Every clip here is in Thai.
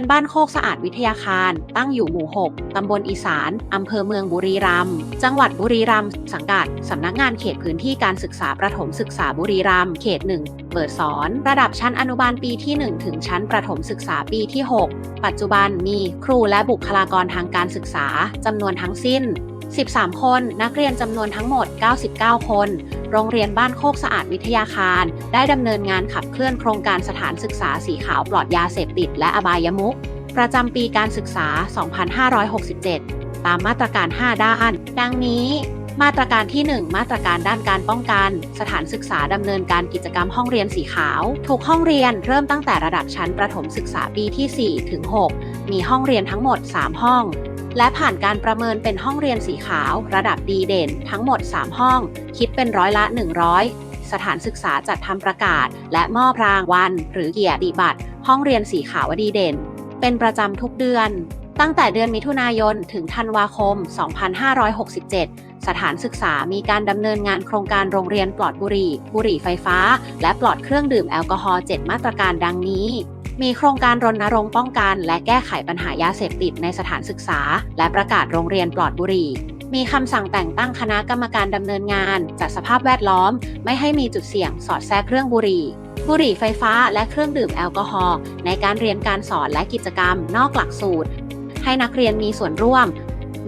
นบ้านโคกสะอาดวิทยาคาร ตั้งอยู่หมู่ 6 ตำบลอีสาน อำเภอเมืองบุรีรัมย์ จังหวัดบุรีรัมย์ สังกัด สำนักงานเขตพื้นที่การศึกษาประถมศึกษาบุรีรัมย์ เขต 1 เปิดสอน ระดับชั้นอนุบาลปีที่ 1 ถึงชั้นประถมศึกษาปีที่ 6 ปัจจุบันมีครูและบุคลากรทางการศึกษาจำนวนทั้งสิ้น 13 คนนักเรียนจำนวนทั้งหมด 99 คน โรงเรียนบ้านโคกสะอาดวิทยาคาร ได้ดำเนินงานขับเคลื่อนโครงการสถานศึกษาสีขาวปลอดยาเสพติดและอบายมุขประจำปีการศึกษา 2567 ตามมาตรการ 5 ด้าน ดังนี้มาตรการที่ 1 มาตรการด้านการป้องกัน สถานศึกษาดำเนินการกิจกรรมห้องเรียนสีขาว ทุกห้องเรียนเริ่มตั้งแต่ระดับชั้นประถมศึกษาปีที่ 4 ถึง 6 มีห้องเรียนทั้งหมด 3 ห้อง และผ่านการประเมินเป็นห้องเรียนสีขาว ระดับดีเด่น ทั้งหมด 3 ห้อง คิดเป็นร้อยละ 100 สถานศึกษาจัดทำประกาศ และมอบรางวัล หรือเกียรติบัตร ห้องเรียนสีขาวดีเด่น เป็นประจำทุกเดือน ตั้งแต่เดือนมิถุนายน ถึงธันวาคม 2567 สถานศึกษามีการดำเนินงานโครงการโรงเรียนปลอดบุหรี่ บุหรี่ไฟฟ้า และปลอดเครื่องดื่มแอลกอฮอล์7มาตรการดังนี้ มีโครงการรณรงค์ป้องกัน และแก้ไขปัญหายาเสพติดในสถานศึกษา และประกาศโรงเรียนปลอดบุหรี่ มีคำสั่งแต่งตั้งคณะกรรมการดำเนินงาน จัดสภาพแวดล้อม ไม่ให้มีจุดเสี่ยงสอดแทรกเครื่องบุหรี่ บุหรี่ไฟฟ้าและเครื่องดื่มแอลกอฮอล์ในการเรียนการสอนและกิจกรรม นอกหลักสูตร ให้นักเรียนมีส่วนร่วม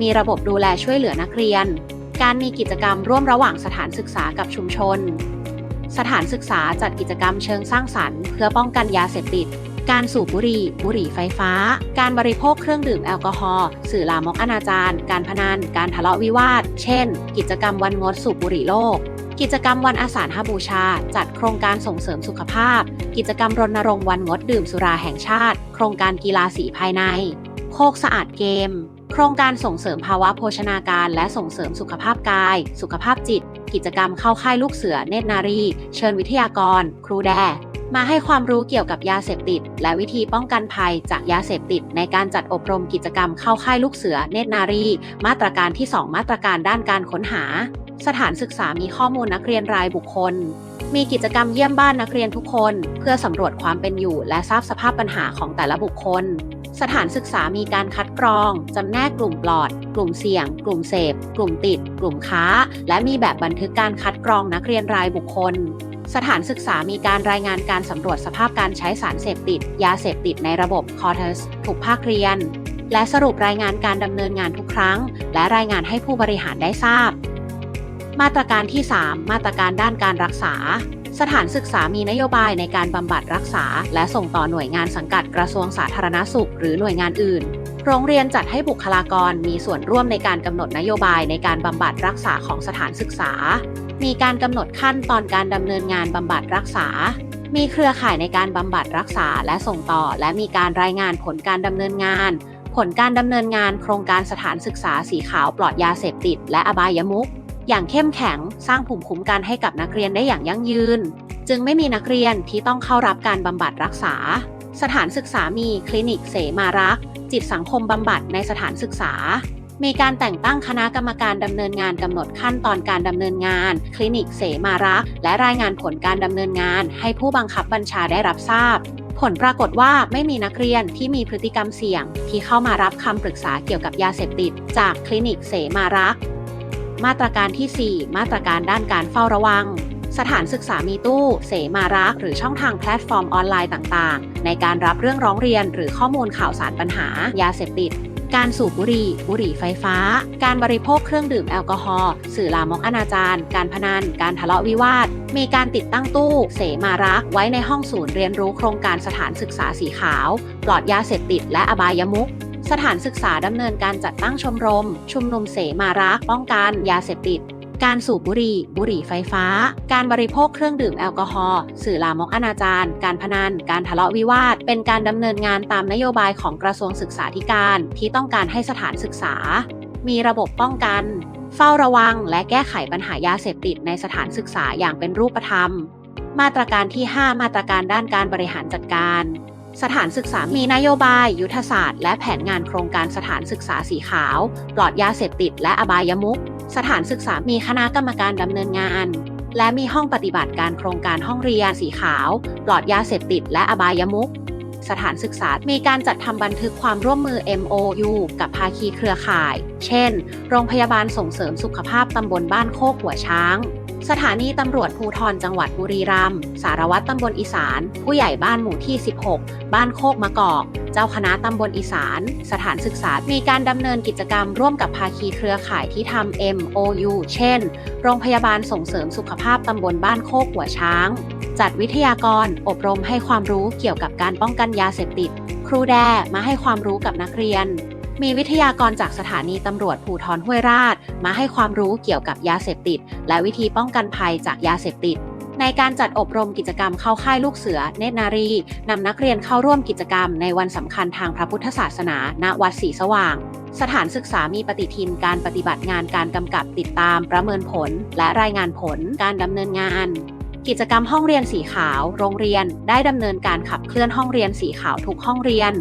มีระบบดูแลช่วยเหลือนักเรียน การมีกิจกรรมร่วมระหว่างสถานศึกษากับชุมชนสถานศึกษาจัดกิจกรรมเชิงสร้างสรรค์ เพื่อป้องกันยาเสพติด การสูบบุหรี่ บุหรี่ไฟฟ้า การบริโภคเครื่องดื่มแอลกอฮอล์ สื่อลามกอนาจารการพนัน การทะเลาะวิวาท เช่น กิจกรรมวันงดสูบบุหรี่โลก กิจกรรมวันอาสาฬหบูชา จัดโครงการส่งเสริมสุขภาพ กิจกรรมรณรงค์วันงดดื่มสุราแห่งชาติ โครงการกีฬาสีภายใน โคกสะอาดเกม โครงการส่งเสริมภาวะโภชนาการ และส่งเสริมสุขภาพกาย สุขภาพจิต กิจกรรมเข้าค่ายลูกเสือเนตรนารี เชิญวิทยากร ครูแด มาให้ความรู้เกี่ยวกับยาเสพติด และวิธีป้องกันภัยจากยาเสพติด ในการจัดอบรมกิจกรรมเข้าค่ายลูกเสือเนตรนารี มาตรการที่ 2 มาตรการด้านการค้นหา สถานศึกษามีข้อมูลนักเรียนรายบุคคล มีกิจกรรมเยี่ยมบ้านนักเรียนทุกคน เพื่อสำรวจความเป็นอยู่ และทราบสภาพปัญหาของแต่ละบุคคลสถานศึกษามีการคัดกรอง จำแนกกลุ่มปลอด กลุ่มเสี่ยง กลุ่มเสพ กลุ่มติด กลุ่มค้า และมีแบบบันทึกการคัดกรองนักเรียนรายบุคคล สถานศึกษามีการรายงานการสำรวจสภาพการใช้สารเสพติด ยาเสพติดในระบบ c o r t e s ทุกภาคเรียน และสรุปรายงานการดำเนินงานทุกครั้ง และรายงานให้ผู้บริหารได้ทราบ มาตรการที่ 3 มาตรการด้านการรักษา สถานศึกษามีนโยบายในการบำบัดรักษา และส่งต่อหน่วยงานสังกัดกระทรวงสาธารณสุข หรือหน่วยงานอื่นโรงเรียนจัดให้บุคลากรมีส่วนร่วมในการกำหนดนโยบายในการบำบัดรักษาของสถานศึกษา มีการกำหนดขั้นตอนการดำเนินงานบำบัดรักษา มีเครือข่ายในการบำบัดรักษาและส่งต่อ และมีการรายงานผลการดำเนินงาน ผลการดำเนินงานโครงการสถานศึกษาสีขาวปลอดยาเสพติด และอบายมุขอย่างเข้มแข็งสร้างภูมิคุ้มกันให้กับนักเรียนได้อย่างยั่งยืน จึงไม่มีนักเรียนที่ต้องเข้ารับการบำบัดรักษา สถานศึกษามีคลินิกเสมารัก จิตสังคมบำบัดในสถานศึกษา มีการแต่งตั้งคณะกรรมการดำเนินงานกำหนดขั้นตอนการดำเนินงาน คลินิกเสมารักและรายงานผลการดำเนินงาน ให้ผู้บังคับบัญชาได้รับทราบผลปรากฏว่าไม่มีนักเรียนที่มีพฤติกรรมเสี่ยง ที่เข้ามารับคำปรึกษาเกี่ยวกับยาเสพติด จากคลินิกเสมารักมาตรการที่ 4 มาตรการด้านการเฝ้าระวัง สถานศึกษามีตู้ เสมารักหรือช่องทางแพลตฟอร์มออนไลน์ต่าง ๆ ในการรับเรื่องร้องเรียนหรือข้อมูลข่าวสารปัญหายาเสพติด การสูบบุหรี่ บุหรี่ไฟฟ้า การบริโภคเครื่องดื่มแอลกอฮอล์ สื่อลามกอนาจารการพนัน การทะเลาะวิวาท มีการติดตั้งตู้ เสมารัก ไว้ในห้องศูนย์เรียนรู้โครงการสถานศึกษาสีขาว ปลอดยาเสพติดและอบายมุขสถานศึกษาดำเนินการจัดตั้งชมรม ชุมนุมเสมารัก ป้องกันยาเสพติด การสูบบุหรี่ บุหรี่ไฟฟ้า การบริโภคเครื่องดื่มแอลกอฮอล์ สื่อลามกอนาจารการพนัน การทะเลาะวิวาท เป็นการดำเนินงานตามนโยบายของกระทรวงศึกษาธิการ ที่ต้องการให้สถานศึกษา มีระบบป้องกัน เฝ้าระวัง และแก้ไขปัญหายาเสพติดในสถานศึกษาอย่างเป็นรูปธรรม มาตรการที่ 5 มาตรการด้านการบริหารจัดการสถานศึกษามีนโยบาย ยุทธศาสตร์ และแผนงานโครงการสถานศึกษาสีขาว ปลอดยาเสพติดและอบายมุข สถานศึกษามีคณะกรรมการดำเนินงาน และมีห้องปฏิบัติการโครงการห้องเรียนสีขาว ปลอดยาเสพติด และอบายมุขสถานศึกษา มีการจัดทำบันทึกความร่วมมือ MOU กับภาคีเครือข่าย เช่น โรงพยาบาลส่งเสริมสุขภาพตำบลบ้านโคกหัวช้าง สถานีตำรวจภูทรจังหวัดบุรีรัมย์ สารวัตรตำบลอีสาน ผู้ใหญ่บ้านหมู่ที่ 16 บ้านโคกมะกอก เจ้าคณะตำบลอีสาน สถานศึกษา มีการดำเนินกิจกรรมร่วมกับภาคีเครือข่ายที่ทำ MOU เช่น โรงพยาบาลส่งเสริมสุขภาพตำบลบ้านโคกหัวช้าง จัดวิทยากรอบรมให้ความรู้เกี่ยวกับการป้องกันยาเสพติด ครูแดมาให้ความรู้กับนักเรียน มีวิทยากรจากสถานีตำรวจภูทรห้วยราช มาให้ความรู้เกี่ยวกับยาเสพติด และวิธีป้องกันภัยจากยาเสพติด ในการจัดอบรมกิจกรรมเข้าค่ายลูกเสือ เนตรนารีนำนักเรียนเข้าร่วมกิจกรรมในวันสำคัญทางพระพุทธศาสนา ณ วัดศรีสว่าง สถานศึกษามีปฏิทินการปฏิบัติงานการกำกับติดตามประเมินผล และรายงานผลการดำเนินงานกิจกรรมห้องเรียนสีขาว โรงเรียน ได้ดำเนินการขับเคลื่อนห้องเรียนสีขาวทุกห้องเรียน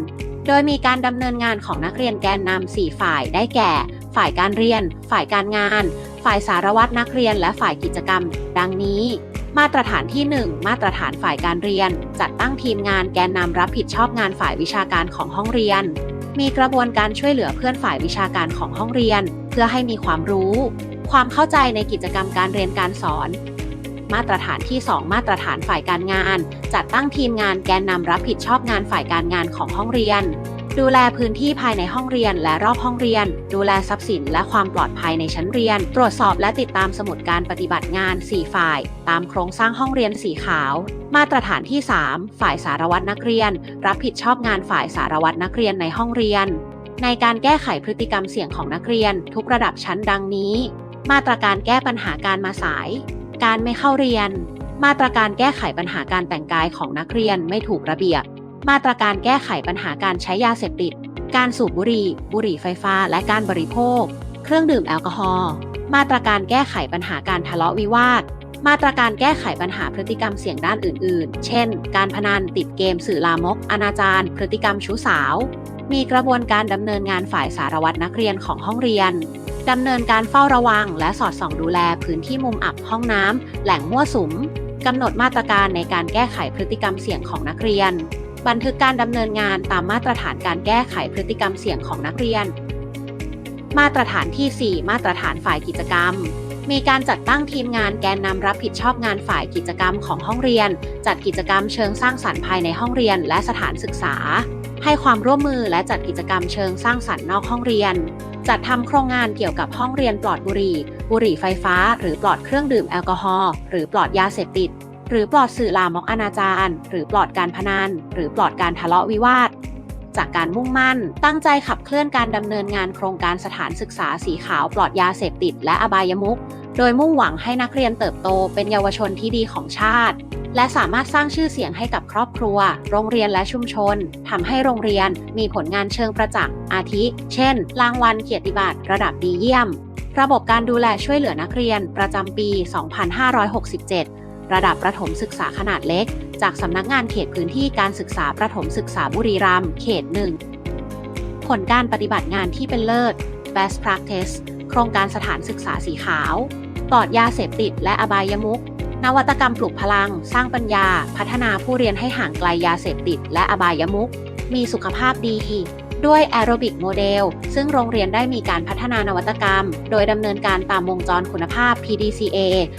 โดยมีการดำเนินงานของนักเรียนแกนนำ4ฝ่ายได้แก่ ฝ่ายการเรียน ฝ่ายการงาน ฝ่ายสารวัตรนักเรียนและฝ่ายกิจกรรม ดังนี้ มาตรฐานที่ 1 มาตรฐานฝ่ายการเรียน จัดตั้งทีมงานแกนนำรับผิดชอบงานฝ่ายวิชาการของห้องเรียน มีกระบวนการช่วยเหลือเพื่อนฝ่ายวิชาการของห้องเรียน เพื่อให้มีความรู้ ความเข้าใจในกิจกรรมการเรียนการสอน มาตรฐานที่ 2 มาตรฐานฝ่ายการงาน จัดตั้งทีมงานแกนนำรับผิดชอบงานฝ่ายการงานของห้องเรียน ดูแลพื้นที่ภายในห้องเรียนและรอบห้องเรียน ดูแลทรัพย์สินและความปลอดภัยในชั้นเรียน ตรวจสอบและติดตามสมุดการปฏิบัติงาน 4 ฝ่าย ตามโครงสร้างห้องเรียนสีขาว มาตรฐานที่ 3 ฝ่ายสารวัตรนักเรียน รับผิดชอบงานฝ่ายสารวัตรนักเรียนในห้องเรียน ในการแก้ไขพฤติกรรมเสี่ยงของนักเรียน ทุกระดับชั้นดังนี้ มาตรการแก้ปัญหาการมาสาย การไม่เข้าเรียน มาตรการแก้ไขปัญหาการแต่งกายของนักเรียนไม่ถูกระเบียบ มาตรการแก้ไขปัญหาการใช้ยาเสพติด การสูบบุหรี่ บุหรี่ไฟฟ้า และการบริโภค เครื่องดื่มแอลกอฮอล์ มาตรการแก้ไขปัญหาการทะเลาะวิวาท มาตรการแก้ไขปัญหาพฤติกรรมเสี่ยงด้านอื่น ๆ เช่น การพนัน ติดเกมสื่อลามก อนาจารพฤติกรรมชู้สาว มีกระบวนการดำเนินงานฝ่ายสารวัตรนักเรียนของห้องเรียนดำเนินการเฝ้าระวัง และสอดส่องดูแลพื้นที่มุมอับห้องน้ำแหล่งมั่วสุมกำหนดมาตรการในการแก้ไขพฤติกรรมเสี่ยงของนักเรียน บันทึกการดำเนินงานตามมาตรฐานการแก้ไขพฤติกรรมเสี่ยงของนักเรียน มาตรฐานที่ 4 มาตรฐานฝ่ายกิจกรรม มีการจัดตั้งทีมงานแกนนำรับผิดชอบงานฝ่ายกิจกรรมของห้องเรียน จัดกิจกรรมเชิงสร้างสรรค์ภายในห้องเรียนและสถานศึกษา ให้ความร่วมมือและจัดกิจกรรมเชิงสร้างสรรค์นอกห้องเรียน จัดทำโครงงานเกี่ยวกับห้องเรียนปลอดบุหรี่ บุหรี่ไฟฟ้า หรือปลอดเครื่องดื่มแอลกอฮอล์หรือปลอดยาเสพติด หรือปลอดสื่อลามกอนาจารหรือปลอดการพนัน หรือปลอดการทะเลาะวิวาท จากการมุ่งมั่น ตั้งใจขับเคลื่อนการดำเนินงานโครงการสถานศึกษาสีขาวปลอดยาเสพติด และอบายมุขโดยมุ่งหวังให้นักเรียนเติบโตเป็นเยาวชนที่ดีของชาติ และสามารถสร้างชื่อเสียงให้กับครอบครัว โรงเรียนและชุมชนทำให้โรงเรียนมีผลงานเชิงประจักษ์อาทิ เช่น รางวัลเกียรติบัตรระดับดีเยี่ยม ระบบการดูแลช่วยเหลือนักเรียนประจำปี 2567 ระดับประถมศึกษาขนาดเล็ก จากสำนักงานเขตพื้นที่การศึกษาประถมศึกษาบุรีรัมย์เขต1ผลการปฏิบัติงานที่เป็นเลิศ Best Practice โครงการสถานศึกษาสีขาวปลอดยาเสพติดและอบายมุขนวัตกรรมปลุกพลัง สร้างปัญญา พัฒนาผู้เรียนให้ห่างไกลยาเสพติด และอบายมุขมีสุขภาพดีด้วยแอโรบิกโมเดล ซึ่งโรงเรียนได้มีการพัฒนานวัตกรรม โดยดำเนินการตามวงจรคุณภาพ PDCA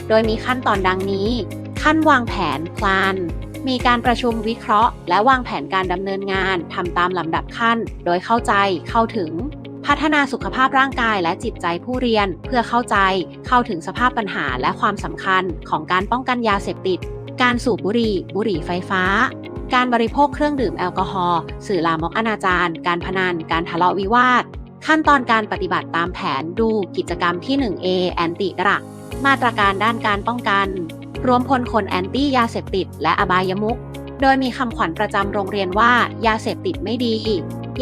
โดยมีขั้นตอนดังนี้ ขั้นวางแผน plan มีการประชุมวิเคราะห์ และวางแผนการดำเนินงานทำตามลำดับขั้น โดยเข้าใจเข้าถึง พัฒนาสุขภาพร่างกายและจิตใจผู้เรียน เพื่อเข้าใจเข้าถึงสภาพปัญหาและความสำคัญของการป้องกันยาเสพติด การสูบบุหรี่ บุหรี่ไฟฟ้า การบริโภคเครื่องดื่มแอลกอฮอล์สื่อลามกอนาจารการพนัน การทะเลาะวิวาท ขั้นตอนการปฏิบัติตามแผนดูกิจกรรมที่ 1A แอนติดรักมาตรการด้านการป้องกัน รวมพลคนแอนตี้ยาเสพติดและอบายมุขโดยมีคำขวัญประจำโรงเรียนว่า ยาเสพติดไม่ดี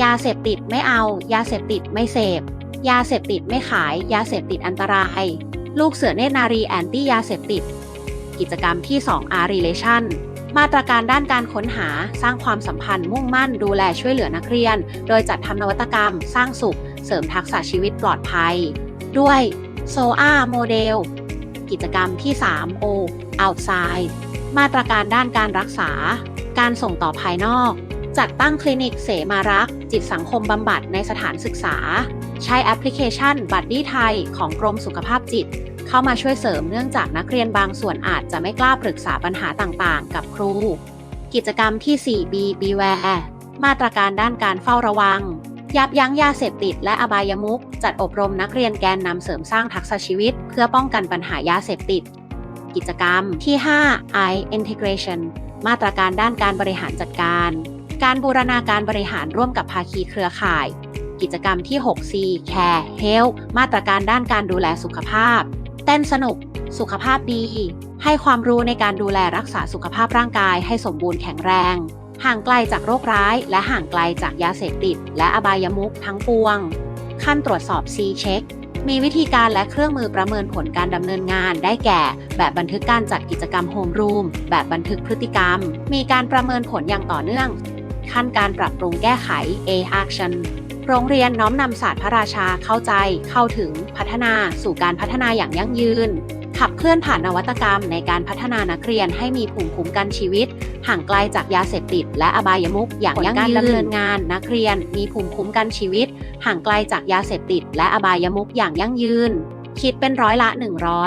ยาเสพติดไม่เอา ยาเสพติดไม่เสพ ยาเสพติดไม่ขาย ยาเสพติดอันตราย ลูกเสือเนตรนารีแอนตี้ยาเสพติด กิจกรรมที่ 2 R Relation มาตรการด้านการค้นหาสร้างความสัมพันธ์มุ่งมั่นดูแลช่วยเหลือนักเรียน โดยจัดทำนวัตกรรม สร้างสุข เสริมทักษะชีวิตปลอดภัย ด้วย SOA โมเดล กิจกรรมที่ 3 O Outside มาตรการด้านการรักษา การส่งต่อภายนอก จัดตั้งคลินิกเสมารัก จิตสังคมบำบัดในสถานศึกษา ใช้แอปพลิเคชันบัดดี้ไทยของกรมสุขภาพจิต เข้ามาช่วยเสริมเนื่องจากนักเรียนบางส่วนอาจจะไม่กล้าปรึกษาปัญหาต่างๆ กับครู กิจกรรมที่ 4B Beware มาตรการด้านการเฝ้าระวัง ยับยั้งยาเสพติดและอบายมุขจัดอบรมนักเรียนแกนนำเสริมสร้างทักษะชีวิต เพื่อป้องกันปัญหายาเสพติด กิจกรรมที่ 5 I Integration มาตรการด้านการบริหารจัดการ การบูรณาการบริหารร่วมกับภาคีเครือข่าย กิจกรรมที่ 6C Care Health มาตรการด้านการดูแลสุขภาพ เต้นสนุก สุขภาพดี ให้ความรู้ในการดูแลรักษาสุขภาพร่างกายให้สมบูรณ์แข็งแรง ห่างไกลจากโรคร้าย และห่างไกลจากยาเสพติด และอบายมุขทั้งปวง ขั้นตรวจสอบ C Check มีวิธีการและเครื่องมือประเมินผลการดำเนินงานได้แก่ แบบบันทึกการจัดกิจกรรมโฮมรูม แบบบันทึกพฤติกรรม มีการประเมินผลอย่างต่อเนื่อง ขั้นการปรับปรุงแก้ไข A Action โรงเรียนน้อมนำศาสตร์พระราชาเข้าใจ เข้าถึงพัฒนาสู่การพัฒนาอย่างยั่งยืน ขับเคลื่อนผ่านนวัตกรรมในการพัฒนานักเรียนให้มีภูมิคุ้มกันชีวิต ห่างไกลจากยาเสพติด และอบายมุขอย่างยั่งยืนดำเนินงาน นักเรียนมีภูมิคุ้มกันชีวิต ห่างไกลจากยาเสพติด และอบายมุขอย่างยั่งยืน คิดเป็นร้อยละ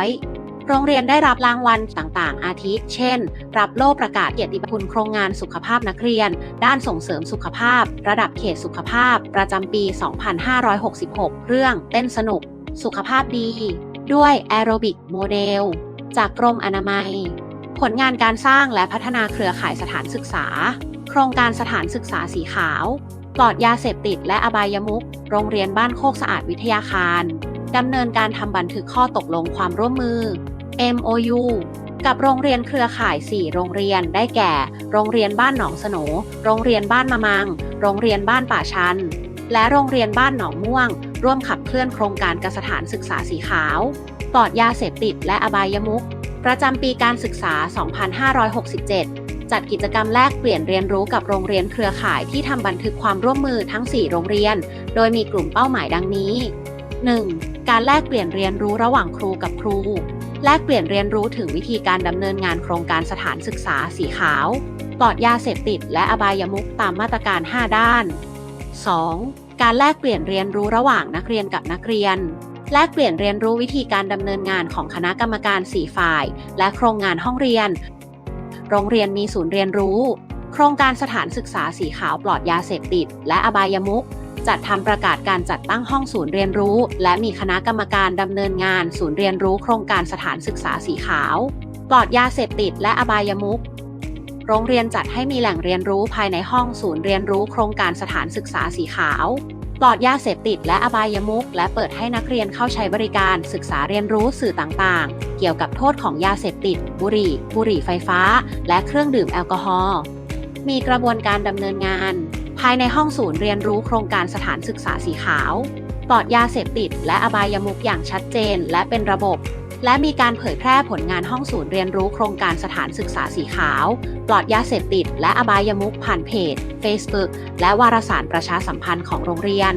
100โรงเรียนได้รับรางวัลต่างๆ อาทิ เช่น รับโล่ประกาศเกียรติคุณโครงงานสุขภาพนักเรียน ด้านส่งเสริมสุขภาพ ระดับเขตสุขภาพ ประจำปี 2566 เรื่องเต้นสนุก สุขภาพดี ด้วยแอโรบิกโมเดล จากกรมอนามัย ผลงานการสร้างและพัฒนาเครือข่ายสถานศึกษา โครงการสถานศึกษาสีขาว ปลอดยาเสพติดและอบายมุขโรงเรียนบ้านโคกสะอาดวิทยาคารดำเนินการทำบันทึกข้อตกลงความร่วมมือ MOU กับโรงเรียนเครือข่าย 4 โรงเรียนได้แก่ โรงเรียนบ้านหนองสโหนโรงเรียนบ้านมะมัง โรงเรียนบ้านป่าชัน และโรงเรียนบ้านหนองม่วง ร่วมขับเคลื่อนโครงการกสถานศึกษาสีขาว ปลอดยาเสพติดและอบายมุข ประจำปีการศึกษา 2567 จัดกิจกรรมแลกเปลี่ยนเรียนรู้กับโรงเรียนเครือข่ายที่ทำบันทึกความร่วมมือทั้ง 4 โรงเรียน โดยมีกลุ่มเป้าหมายดังนี้ 1. การแลกเปลี่ยนเรียนรู้ระหว่างครูกับครู แลกเปลี่ยนเรียนรู้ถึงวิธีการดำเนินงานโครงการสถานศึกษาสีขาว ปลอดยาเสพติด และอบายมุขตามมาตรการ 5 ด้าน 2. การแลกเปลี่ยนเรียนรู้ระหว่างนักเรียนกับนักเรียน แลกเปลี่ยนเรียนรู้วิธีการดำเนินงานของคณะกรรมการ 4 ฝ่าย และโครงงานห้องเรียน โรงเรียนมีศูนย์เรียนรู้ โครงการสถานศึกษาสีขาวปลอดยาเสพติด และอบายมุขจัดทำประกาศการจัดตั้งห้องศูนย์เรียนรู้ และมีคณะกรรมการดำเนินงาน ศูนย์เรียนรู้โครงการสถานศึกษาสีขาว ปลอดยาเสพติด และอบายมุขโรงเรียนจัดให้มีแหล่งเรียนรู้ภายในห้องศูนย์เรียนรู้โครงการสถานศึกษาสีขาว ลอดยาเสพติดและอบายมุขและเปิดให้นักเรียนเข้าใช้บริการศึกษาเรียนรู้สื่อต่างๆ เกี่ยวกับโทษของยาเสพติด บุหรี่ บุหรี่ไฟฟ้า และเครื่องดื่มแอลกอฮอล์มีกระบวนการดำเนินงาน ภายในห้องศูนย์เรียนรู้โครงการสถานศึกษาสีขาวปลอดยาเสพติด และอบายมุขอย่างชัดเจน และเป็นระบบ และมีการเผยแพร่ผลงานห้องศูนย์เรียนรู้โครงการสถานศึกษาสีขาว ปลอดยาเสพติด และอบายมุขผ่านเพจ Facebook และวารสารประชาสัมพันธ์ของโรงเรียน